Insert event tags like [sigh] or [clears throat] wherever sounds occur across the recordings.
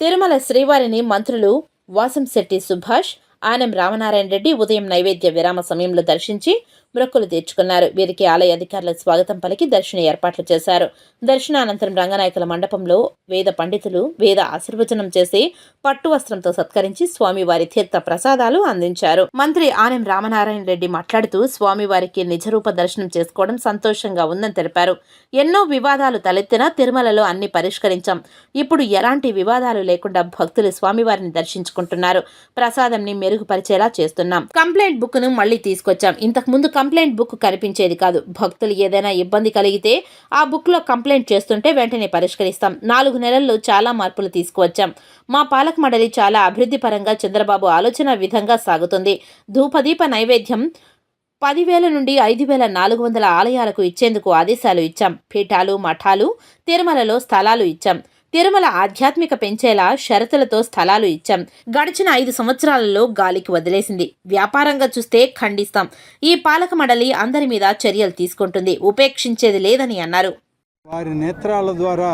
తిరుమల శ్రీవారిని మంత్రులు వాసంశెట్టి సుభాష్ ఆనం రామనారాయణ రెడ్డి ఉదయం నైవేద్య విరామ సమయంలో దర్శించి మొక్కులు తీర్చుకున్నారు. వీరికి ఆలయ అధికారుల స్వాగతం పలికి దర్శన ఏర్పాట్లు చేశారు. దర్శనానంతరం రంగనాయకుల మండపంలో వేద పండితులు వేద ఆశీర్వచనం చేసి పట్టు వస్త్రంతో సత్కరించి స్వామివారి తీర్థ ప్రసాదాలు అందించారు. మంత్రి ఆనం రామనారాయణ రెడ్డి మాట్లాడుతూ స్వామివారికి నిజరూప దర్శనం చేసుకోవడం సంతోషంగా ఉందని తెలిపారు. ఎన్నో వివాదాలు తలెత్తినా తిరుమలలో అన్ని పరిష్కరించాం. ఇప్పుడు ఎలాంటి వివాదాలు లేకుండా భక్తులు స్వామివారిని దర్శించుకుంటున్నారు. ప్రసాదంని మెరుగుపరిచేలా చేస్తున్నాం. కంప్లైంట్ బుక్ను మళ్ళీ తీసుకొచ్చాం. ఇంతకు ముందు కంప్లైంట్ బుక్ కనిపించేది కాదు. భక్తులు ఏదైనా ఇబ్బంది కలిగితే ఆ బుక్లో కంప్లైంట్ చేస్తుంటే వెంటనే పరిష్కరిస్తాం. నాలుగు నెలల్లో చాలా మార్పులు తీసుకువచ్చాం. మా పాలక మండలి చాలా అభివృద్ధి పరంగా చంద్రబాబు ఆలోచన విధంగా సాగుతుంది. ధూపదీప నైవేద్యం పదివేల నుండి ఐదు వేల నాలుగు వందల ఆలయాలకు ఇచ్చేందుకు ఆదేశాలు ఇచ్చాం. పీఠాలు మఠాలు తిరుమలలో స్థలాలు ఇచ్చాం. తిరుమల ఆధ్యాత్మిక పెంచేలా షరతులతో స్థలాలు ఇచ్చాం. గడిచిన ఐదు సంవత్సరాలలో గాలికి వదిలేసింది. వ్యాపారంగా చూస్తే ఖండిస్తాం. ఈ పాలక మండలి అందరి మీద చర్యలు తీసుకుంటుంది. ఉపేక్షించేది లేదని అన్నారు. వారి నేత్రాల ద్వారా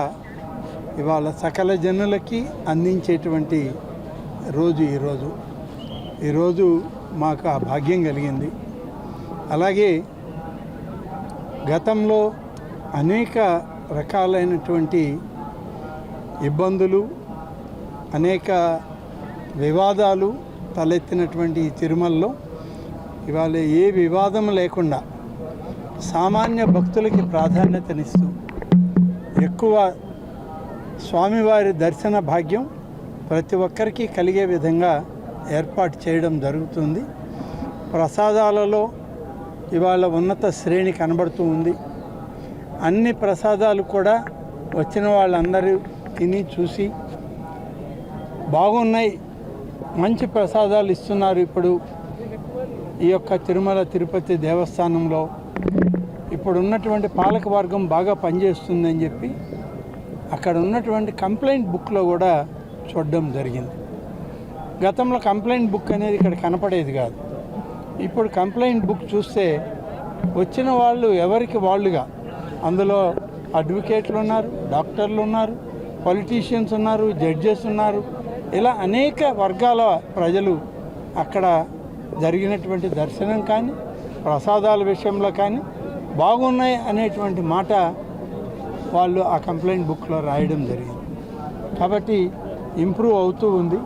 ఇవాళ సకల జనులకి అందించేటువంటి రోజు ఈరోజు ఈరోజు మాకు ఆ భాగ్యం కలిగింది. అలాగే గతంలో అనేక రకాలైనటువంటి ఇబ్బందులు అనేక వివాదాలు తలెత్తినటువంటి ఈ తిరుమలలో ఇవాళ ఏ వివాదం లేకుండా సామాన్య భక్తులకి ప్రాధాన్యతనిస్తూ ఎక్కువ స్వామివారి దర్శన భాగ్యం ప్రతి ఒక్కరికి కలిగే విధంగా ఏర్పాటు చేయడం జరుగుతుంది. ప్రసాదాలలో ఇవాళ ఉన్నత శ్రేణి కనబడుతూ ఉంది. అన్ని ప్రసాదాలు కూడా వచ్చిన వాళ్ళందరూ తిని చూసి బాగున్నాయి మంచి ప్రసాదాలు ఇస్తున్నారు ఇప్పుడు ఈ యొక్క తిరుమల తిరుపతి దేవస్థానంలో. ఇప్పుడు ఉన్నటువంటి పాలక వర్గం బాగా పనిచేస్తుందని చెప్పి అక్కడ ఉన్నటువంటి కంప్లైంట్ బుక్లో కూడా చూడడం జరిగింది. గతంలో కంప్లైంట్ బుక్ అనేది ఇక్కడ కనపడేది కాదు. ఇప్పుడు కంప్లైంట్ బుక్ చూస్తే వచ్చిన వాళ్ళు ఎవరికి వాళ్ళుగా అందులో అడ్వకేట్లు ఉన్నారు డాక్టర్లు ఉన్నారు పొలిటీషియన్స్ ఉన్నారు జడ్జెస్ ఉన్నారు. ఇలా అనేక వర్గాల ప్రజలు అక్కడ జరిగినటువంటి దర్శనం కానీ ప్రసాదాల విషయంలో కానీ బాగున్నాయి అనేటువంటి మాట వాళ్ళు ఆ కంప్లైంట్ బుక్లో రాయడం జరిగింది. కాబట్టి ఇంప్రూవ్ అవుతూ ఉంది.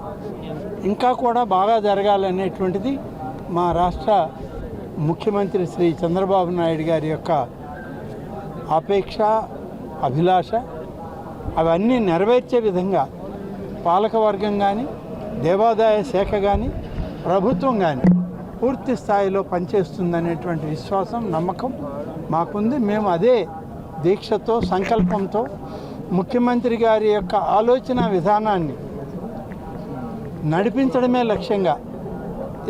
ఇంకా కూడా బాగా జరగాలనేటువంటిది మా రాష్ట్ర ముఖ్యమంత్రి శ్రీ చంద్రబాబు నాయుడు గారి యొక్క ఆపేక్ష అభిలాష. అవన్నీ నెరవేర్చే విధంగా పాలకవర్గం కానీ దేవాదాయ శాఖ కానీ ప్రభుత్వం కానీ పూర్తి స్థాయిలో పనిచేస్తుందనేటువంటి విశ్వాసం నమ్మకం మాకుంది. మేము అదే దీక్షతో సంకల్పంతో ముఖ్యమంత్రి గారి యొక్క ఆలోచన విధానాన్ని నడిపించడమే లక్ష్యంగా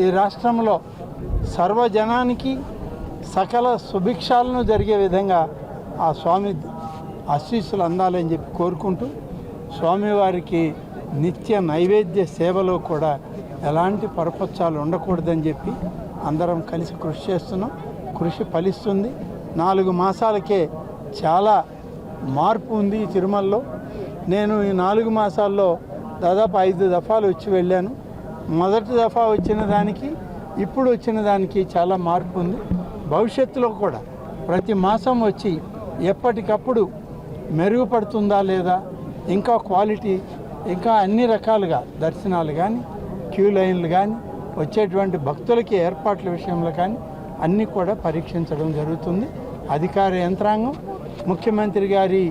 ఈ రాష్ట్రంలో సర్వజనానికి సకల సుభిక్షాలను జరిగే విధంగా ఆ స్వామి ఆశీస్సులు అందాలని చెప్పి కోరుకుంటూ స్వామివారికి నిత్య నైవేద్య సేవలో కూడా ఎలాంటి పరపచ్చాలు ఉండకూడదని చెప్పి అందరం కలిసి కృషి చేస్తున్నాం. కృషి ఫలిస్తుంది. నాలుగు మాసాలకే చాలా మార్పు ఉంది ఈ తిరుమలలో. నేను ఈ నాలుగు మాసాల్లో దాదాపు ఐదు దఫాలు వచ్చి వెళ్ళాను. మొదటి దఫా వచ్చిన దానికి ఇప్పుడు వచ్చిన దానికి చాలా మార్పు ఉంది. భవిష్యత్తులో కూడా ప్రతి మాసం వచ్చి ఎప్పటికప్పుడు మెరుగుపడుతుందా లేదా? ఇంకా క్వాలిటీ ఇంకా అన్ని రకాలుగా దర్శనాలు కానీ క్యూ లైన్లు కానీ వచ్చేటువంటి భక్తులకి ఏర్పాట్ల విషయంలో కానీ అన్నీ కూడా పరీక్షించడం జరుగుతుంది. అధికార యంత్రాంగం ముఖ్యమంత్రి గారి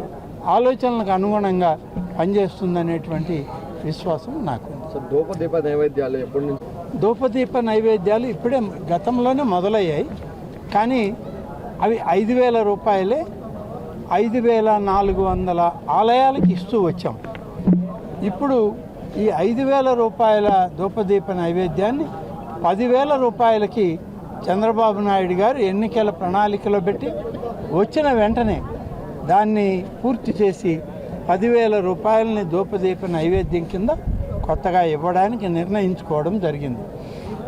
ఆలోచనలకు అనుగుణంగా పనిచేస్తుందనేటువంటి విశ్వాసం నాకు ధూపదీప నైవేద్యాలు ఎప్పటి నుంచి? ధూపదీప నైవేద్యాలు ఇప్పుడే గతంలోనే మొదలయ్యాయి. కానీ అవి ఐదు వేల రూపాయలే ఐదు వేల నాలుగు వందల ఆలయాలకు ఇస్తూ వచ్చాం. ఇప్పుడు ఈ ఐదు వేల రూపాయల ధూపదీప నైవేద్యాన్ని పదివేల రూపాయలకి చంద్రబాబు నాయుడు గారు ఎన్నికల ప్రణాళికలో పెట్టి వచ్చిన వెంటనే దాన్ని పూర్తి చేసి పదివేల రూపాయలని ధూపదీప నైవేద్యం కింద కొత్తగా ఇవ్వడానికి నిర్ణయించుకోవడం జరిగింది.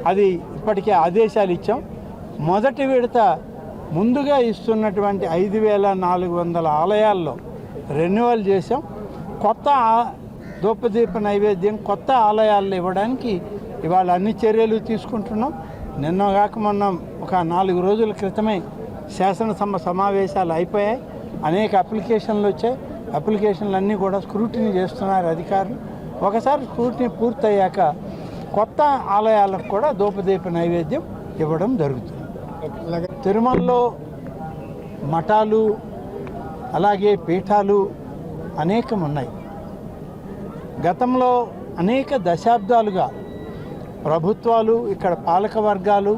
అది ఇప్పటికే ఆదేశాలు ఇచ్చాం. మొదటి విడత ముందుగా ఇస్తున్నటువంటి ఐదు వేల నాలుగు వందల ఆలయాల్లో రెన్యువల్ చేసాం కొత్త దూపదీప నైవేద్యం కొత్త ఆలయాల్లో ఇవ్వడానికి ఇవాళ అన్ని చర్యలు తీసుకుంటున్నాం. నిన్న కాక మొన్న ఒక నాలుగు రోజుల క్రితమే శాసనసభ సమావేశాలు అయిపోయాయి. అనేక అప్లికేషన్లు వచ్చాయి. అప్లికేషన్లు అన్నీ కూడా స్క్రూటినీ చేస్తున్నారు అధికారులు. ఒకసారి స్క్రూటినీ పూర్తయ్యాక కొత్త ఆలయాలకు కూడా దూపదీప నైవేద్యం ఇవ్వడం జరుగుతుంది. తిరుమలలో మఠాలు అలాగే పీఠాలు అనేకం ఉన్నాయి గతంలో అనేక దశాబ్దాలుగా ప్రభుత్వాలు ఇక్కడ పాలక వర్గాలు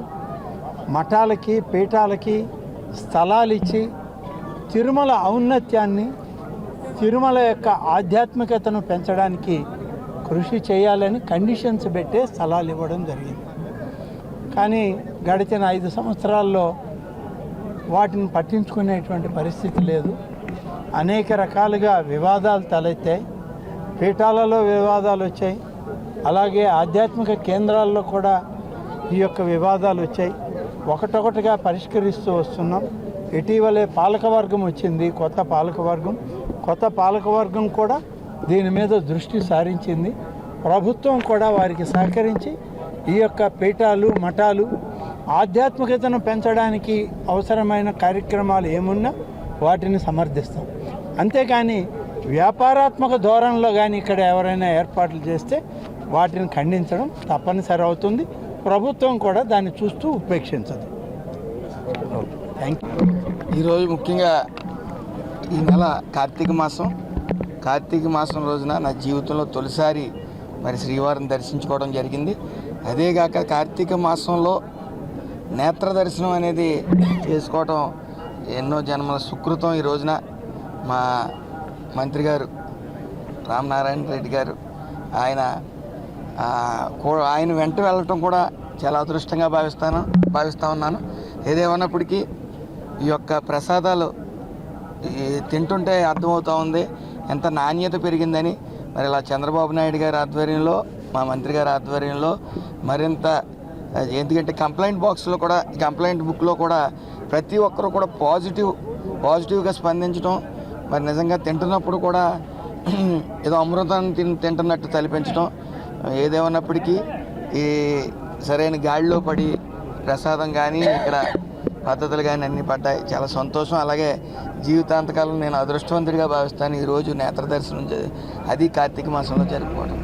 మఠాలకి పీఠాలకి స్థలాలు ఇచ్చి తిరుమల ఔన్నత్యాన్ని తిరుమల యొక్క ఆధ్యాత్మికతను పెంచడానికి కృషి చేయాలని కండిషన్స్ పెట్టే స్థలాలు ఇవ్వడం జరిగింది. కానీ గడిచిన ఐదు సంవత్సరాల్లో వాటిని పట్టించుకునేటువంటి పరిస్థితి లేదు. అనేక రకాలుగా వివాదాలు తలెత్తాయి. పీఠాలలో వివాదాలు వచ్చాయి. అలాగే ఆధ్యాత్మిక కేంద్రాల్లో కూడా ఈ యొక్క వివాదాలు వచ్చాయి. ఒకటొకటిగా పరిష్కరిస్తూ వస్తున్నాం. ఇటీవలే పాలకవర్గం వచ్చింది కొత్త పాలకవర్గం కొత్త పాలకవర్గం కూడా దీని మీద దృష్టి సారించింది. ప్రభుత్వం కూడా వారికి సహకరించి ఈ యొక్క పీఠాలు మఠాలు ఆధ్యాత్మికతను పెంచడానికి అవసరమైన కార్యక్రమాలు ఏమున్నా వాటిని సమర్థిస్తాం. అంతేకాని వ్యాపారాత్మక ధోరణిలో కానీ ఇక్కడ ఎవరైనా ఏర్పాట్లు చేస్తే వాటిని ఖండించడం తప్పనిసరి అవుతుంది. ప్రభుత్వం కూడా దాన్ని చూస్తూ ఉపేక్షించదు. థ్యాంక్ యూ ఈరోజు ముఖ్యంగా ఈ నెల కార్తీక మాసం. కార్తీక మాసం రోజున నా జీవితంలో తొలిసారి మరి శ్రీవారిని దర్శించుకోవడం జరిగింది. అదేగాక కార్తీక మాసంలో నేత్ర దర్శనం అనేది చేసుకోవటం ఎన్నో జన్మల సుకృతం ఈ రోజున మా మంత్రి గారు రామనారాయణ రెడ్డి గారు. ఆయన ఆయన వెంట వెళ్ళటం కూడా చాలా అదృష్టంగా భావిస్తాను భావిస్తూ ఉన్నాను. ఏదేమన్నప్పటికీ ఈ యొక్క ప్రసాదాలు ఈ తింటుంటే అర్థమవుతూ ఉంది ఎంత నాణ్యత పెరిగిందని. మరి ఇలా చంద్రబాబు నాయుడు గారి ఆధ్వర్యంలో మా మంత్రి గారి ఆధ్వర్యంలో మరింత ఎందుకంటే కంప్లైంట్ బాక్స్లో కూడా కంప్లైంట్ బుక్లో కూడా ప్రతి ఒక్కరు కూడా పాజిటివ్ పాజిటివ్గా స్పందించడం మరి నిజంగా తింటున్నప్పుడు కూడా [clears throat] ఏదో అమృతాన్ని తిన్ తింటున్నట్టు తలిపించడం ఏదేమన్నప్పటికీ ఈ సరైన గాడిలో పడి ప్రసాదం కానీ ఇక్కడ పద్ధతులు కానీ అన్నీ పడ్డాయి. చాలా సంతోషం. అలాగే జీవితాంతకాలం నేను అదృష్టవంతుడిగా భావిస్తాను. ఈరోజు నేత్ర దర్శనం అది కార్తీక మాసంలో జరుపుకోవడం